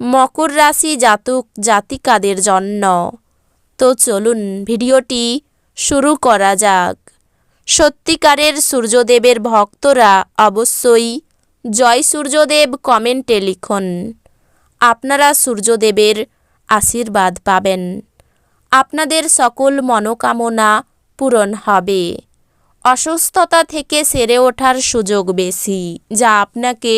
মকর রাশি জাতক জাতিকাদের জন্য। তো চলুন ভিডিওটি শুরু করা যাক। সত্যিকারের সূর্যদেবের ভক্তরা অবশ্যই জয় সূর্যদেব কমেন্টে লিখুন। আপনারা সূর্যদেবের আশীর্বাদ পাবেন। আপনাদের সকল মনোকামনা পূরণ হবে। অসুস্থতা থেকে সেরে ওঠার সুযোগ বেশি, যা আপনাকে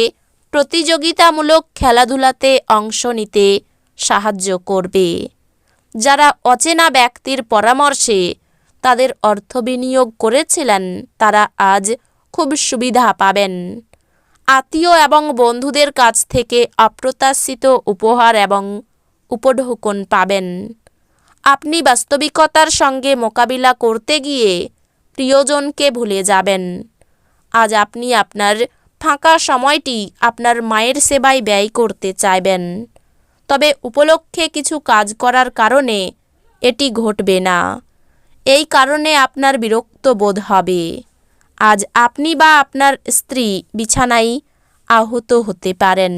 প্রতিযোগিতামূলক খেলাধুলাতে অংশ নিতে সাহায্য করবে। যারা অচেনা ব্যক্তির পরামর্শে তাদের অর্থ বিনিয়োগ করেছিলেন, তারা আজ খুব সুবিধা পাবেন। আত্মীয় এবং বন্ধুদের কাছ থেকে অপ্রত্যাশিত উপহার এবং উপঢৌকন পাবেন। আপনি বাস্তবিকতার সঙ্গে মোকাবিলা করতে গিয়ে প্রিয়জনকে ভুলে যাবেন। আজ আপনি আপনার ফাঁকা সময়টি আপনার মায়ের সেবায় ব্যয় করতে চাইবেন। তবে উপলক্ষে কিছু কাজ করার কারণে এটি ঘটবে না। এই কারণে আপনার বিরক্ত বোধ হবে। আজ আপনি বা আপনার স্ত্রী বিছানায় আহত হতে পারেন।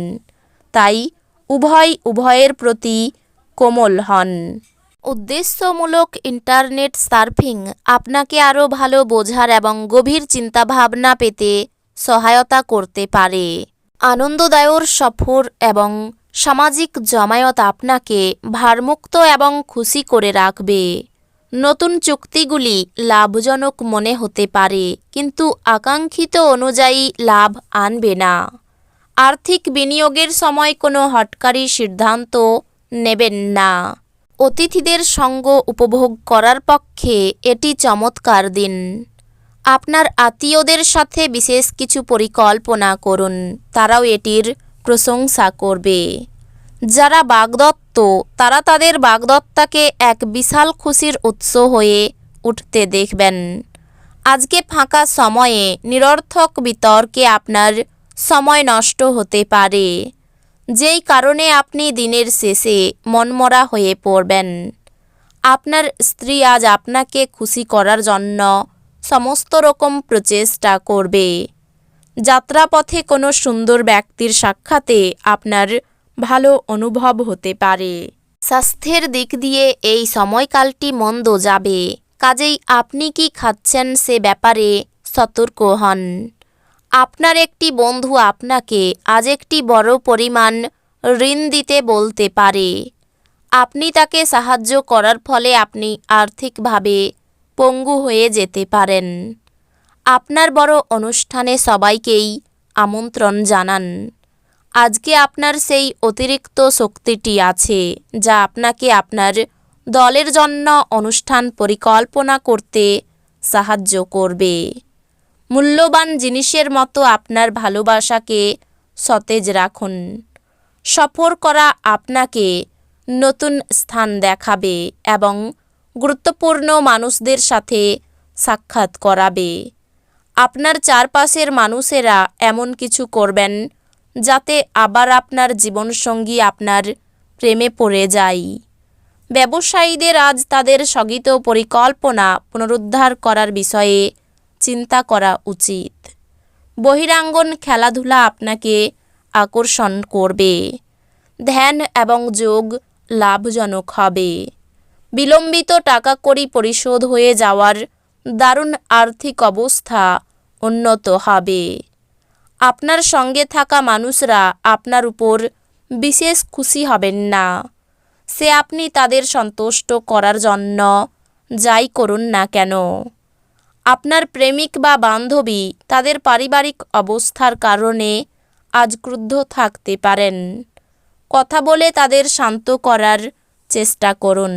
তাই উভয় উভয়ের প্রতি কোমল হন। উদ্দেশ্যমূলক ইন্টারনেট সার্ফিং আপনাকে আরও ভালো বোঝার এবং গভীর চিন্তাভাবনা পেতে সহায়তা করতে পারে। আনন্দদায়ক সফর এবং সামাজিক জমায়েত আপনাকে ভারমুক্ত এবং খুশি করে রাখবে। নতুন চুক্তিগুলি লাভজনক মনে হতে পারে, কিন্তু আকাঙ্ক্ষিত অনুযায়ী লাভ আনবে না। আর্থিক বিনিয়োগের সময় কোনো হটকারী সিদ্ধান্ত নেবেন না। অতিথিদের সঙ্গ উপভোগ করার পক্ষে এটি চমৎকার দিন। আপনার আত্মীয়দের সাথে বিশেষ কিছু পরিকল্পনা করুন। তারাও এটির প্রশংসা করবে। যারা বাগদত্ত, তারা তাদের বাগদত্তাকে এক বিশাল খুশির উৎস হয়ে উঠতে দেখবেন। আজকে ফাঁকা সময়ে নিরর্থক বিতর্কে আপনার সময় নষ্ট হতে পারে। যেই কারণে আপনি দিনের শেষে মনমরা হয়ে পড়বেন। আপনার স্ত্রী আজ আপনাকে খুশি করার জন্য সমস্ত রকম প্রচেষ্টা করবে। যাত্রাপথে কোনো সুন্দর ব্যক্তির সাক্ষাতে আপনার ভালো অনুভব হতে পারে। স্বাস্থ্যের দিক দিয়ে এই সময়কালটি মন্দ যাবে। কাজেই আপনি কি খাচ্ছেন সে ব্যাপারে সতর্ক হন। আপনার একটি বন্ধু আপনাকে আজ একটি বড় পরিমাণ ঋণ দিতে বলতে পারে। আপনি তাকে সাহায্য করার ফলে আপনি আর্থিকভাবে পঙ্গু হয়ে যেতে পারেন। আপনার বড় অনুষ্ঠানে সবাইকেই আমন্ত্রণ জানান। আজকে আপনার সেই অতিরিক্ত শক্তিটি আছে, যা আপনাকে আপনার দলের জন্য অনুষ্ঠান পরিকল্পনা করতে সাহায্য করবে। মূল্যবান জিনিসের মতো আপনার ভালোবাসাকে সতেজ রাখুন। সফর করা আপনাকে নতুন স্থান দেখাবে এবং গুরুত্বপূর্ণ মানুষদের সাথে সাক্ষাৎ করাবে। আপনার চারপাশের মানুষেরা এমন কিছু করবেন যাতে আবার আপনার জীবনসঙ্গী আপনার প্রেমে পড়ে যায়। ব্যবসায়ীদের আজ তাদের স্থগিত পরিকল্পনা পুনরুদ্ধার করার বিষয়ে চিন্তা করা উচিত। বহিরাঙ্গন খেলাধুলা আপনাকে আকর্ষণ করবে। ধ্যান এবং যোগ লাভজনক হবে। বিলম্বিত টাকা কড়ি পরিশোধ হয়ে যাওয়ার দারুণ আর্থিক অবস্থা উন্নত হবে। আপনার সঙ্গে থাকা মানুষরা আপনার উপর বিশেষ খুশি হবেন না। সে আপনি তাদের সন্তুষ্ট করার জন্য যাই করুন না কেন। আপনার প্রেমিক বা বান্ধবী তাদের পারিবারিক অবস্থার কারণে আজ ক্রুদ্ধ থাকতে পারেন। কথা বলে তাদের শান্ত করার চেষ্টা করুন।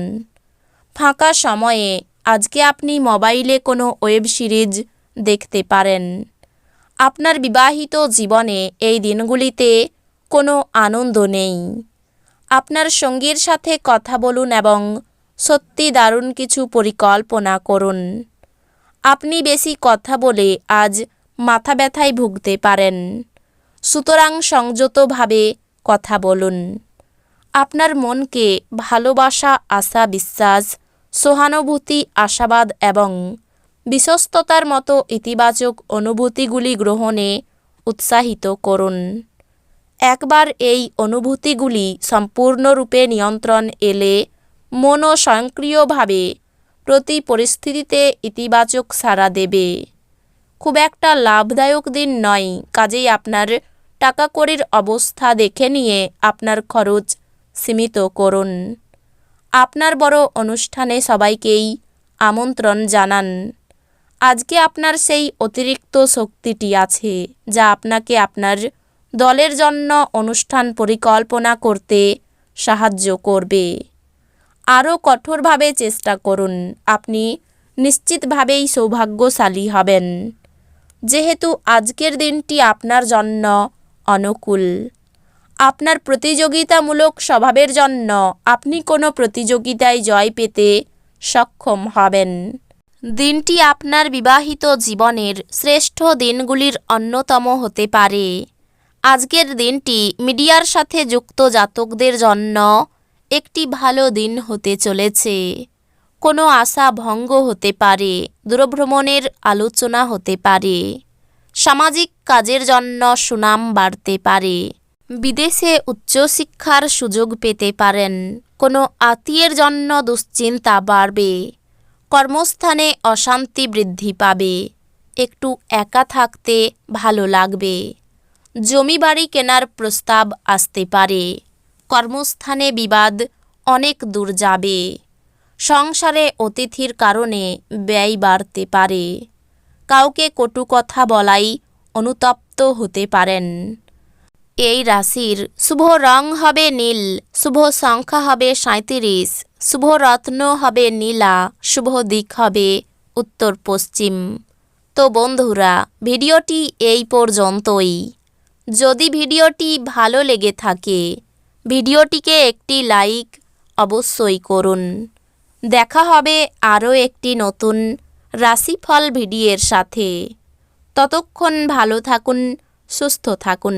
ফাঁকা সময়ে আজকে আপনি মোবাইলে কোনো ওয়েব সিরিজ দেখতে পারেন। আপনার বিবাহিত জীবনে এই দিনগুলিতে কোনো আনন্দ নেই। আপনার সঙ্গীর সাথে কথা বলুন এবং সত্যি দারুণ কিছু পরিকল্পনা করুন। আপনি বেশি কথা বলে আজ মাথা ব্যথায় ভুগতে পারেন। সুতরাং সংযতভাবে কথা বলুন। আপনার মনকে ভালোবাসা, আশা, বিশ্বাস সহানুভূতি, আশাবাদ এবং বিশ্বস্ততার মতো ইতিবাচক অনুভূতিগুলি গ্রহণে উৎসাহিত করুন। একবার এই অনুভূতিগুলি সম্পূর্ণরূপে নিয়ন্ত্রণ এলে মনও স্বয়ংক্রিয়ভাবে প্রতি পরিস্থিতিতে ইতিবাচক সাড়া দেবে। খুব একটা লাভদায়ক দিন নয়, কাজেই আপনার টাকা কড়ির অবস্থা দেখে নিয়ে আপনার খরচ সীমিত করুন। আপনার বড় অনুষ্ঠানে সবাইকেই আমন্ত্রণ জানান। আজকে আপনার সেই অতিরিক্ত শক্তিটি আছে, যা আপনাকে আপনার দলের জন্য অনুষ্ঠান পরিকল্পনা করতে সাহায্য করবে। আরও কঠোরভাবে চেষ্টা করুন, আপনি নিশ্চিতভাবেই সৌভাগ্যশালী হবেন। যেহেতু আজকের দিনটি আপনার জন্য অনুকূল আপনার প্রতিযোগিতামূলক স্বভাবের জন্য আপনি কোনো প্রতিযোগিতায় জয় পেতে সক্ষম হবেন। দিনটি আপনার বিবাহিত জীবনের শ্রেষ্ঠ দিনগুলির অন্যতম হতে পারে। আজকের দিনটি মিডিয়ার সাথে যুক্ত জাতকদের জন্য একটি ভালো দিন হতে চলেছে। কোনো আশা ভঙ্গ হতে পারে, দূরভ্রমণের আলোচনা হতে পারে, সামাজিক কাজের জন্য সুনাম বাড়তে পারে। বিদেশে উচ্চশিক্ষার সুযোগ পেতে পারেন। কোনো আত্মীয়ের জন্য দুশ্চিন্তা বাড়বে। কর্মস্থানে অশান্তি বৃদ্ধি পাবে। একটু একা থাকতে ভালো লাগবে। জমি বাড়ি কেনার প্রস্তাব আসতে পারে। কর্মস্থানে বিবাদ অনেক দূর যাবে। সংসারে অতিথির কারণে ব্যয় বাড়তে পারে। কাউকে কটু কথা বলাই অনুতপ্ত হতে পারেন। এই রাশির শুভ রং হবে নীল, শুভ সংখ্যা হবে সাঁত্রিশ শুভ রত্ন হবে নীলা, শুভ দিক হবে উত্তর পশ্চিম। তো বন্ধুরা, ভিডিওটি এই পর্যন্তই। যদি ভিডিওটি ভালো লেগে থাকে, ভিডিওটিকে একটি লাইক অবশ্যই করুন। দেখা হবে আরও একটি নতুন রাশিফল ভিডিওর সাথে। ততক্ষণ ভালো থাকুন, সুস্থ থাকুন।